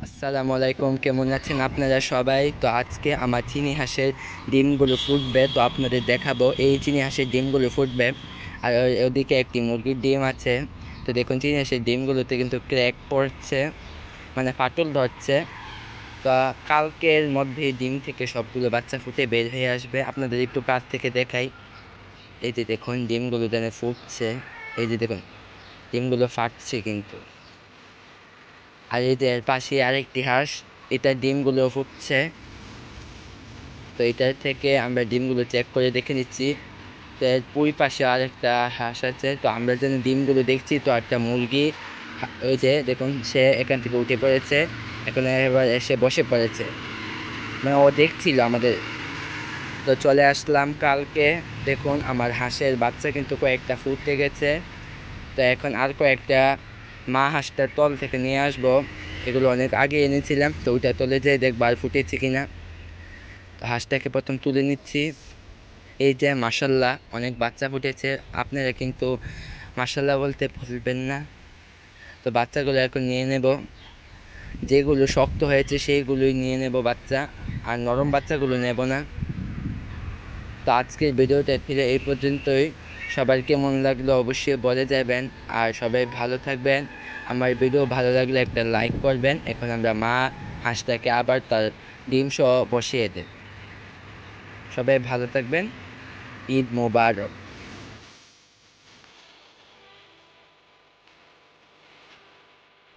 আসসালামু আলাইকুম, কেমন আছেন আপনারা সবাই? তো আজকে আমার চিনি হাঁসের ডিমগুলো ফুটবে, তো আপনাদের দেখাবো এই চিনি হাঁসের ডিমগুলো ফুটবে। আর ওদিকে একটি মুরগির ডিম আছে। তো দেখুন, চিনি হাঁসের ডিমগুলোতে কিন্তু ক্র্যাক পড়ছে মানে ফাটল ধরছে। তো কালকের মধ্যে ডিম থেকে সবগুলো বাচ্চা ফুটে বের হয়ে আসবে। আপনাদের একটু কাছ থেকে দেখাই। এই যে দেখুন, ডিমগুলো যেন ফুটছে। এই যে দেখুন, ডিমগুলো ফাটছে কিন্তু। আর এদের পাশে আরেকটি হাঁস, এটা ডিমগুলো ফুটছে। তো এটার থেকে আমরা ডিমগুলো চেক করে দেখে নিচ্ছি। তো এর ওই পাশে আরেকটা হাঁস আছে, তো আমরা যেন ডিমগুলো দেখছি, তো একটা মুরগি ওই যে দেখুন, সে এখান থেকে উঠে পড়েছে, এখন এবার এসে বসে পড়েছে। মানে ও দেখছিল আমাদের। তো চলে আসলাম কালকে। দেখুন, আমার হাঁসের বাচ্চা কিন্তু কয়েকটা ফুটে গেছে। তো এখন আর কয়েকটা মা হাঁসটা তল থেকে নিয়ে আসব। এগুলো অনেক আগে এনেছিলাম, তো ওইটা তলে যেয়ে দেখব আর ফুটেছে কিনা। তো হাঁসটাকে প্রথম তুলে নিচ্ছি। এই যে মাসাল্লাহ অনেক বাচ্চা ফুটেছে। আপনারা কিন্তু মাসাল্লাহ বলতে ভুলবেন না। তো বাচ্চাগুলো এখন নিয়ে নেব। যেগুলো শক্ত হয়েছে, সেইগুলোই নিয়ে নেব বাচ্চা। আর নরম বাচ্চাগুলো নেব না। তো আজকের ভিডিওটা ফিরে এই পর্যন্তই। সবার কেমন লাগল অবশ্যই বলে যাবেন। আর সবাই ভালো থাকবেন। আমার ভিডিও ভালো লাগলে একটা লাইক করবেন। এখন আমরা মা হাঁসটাকে আবার তার ডিম সহ বসিয়ে দেব। সবাই ভালো থাকবেন। ঈদ মোবারক।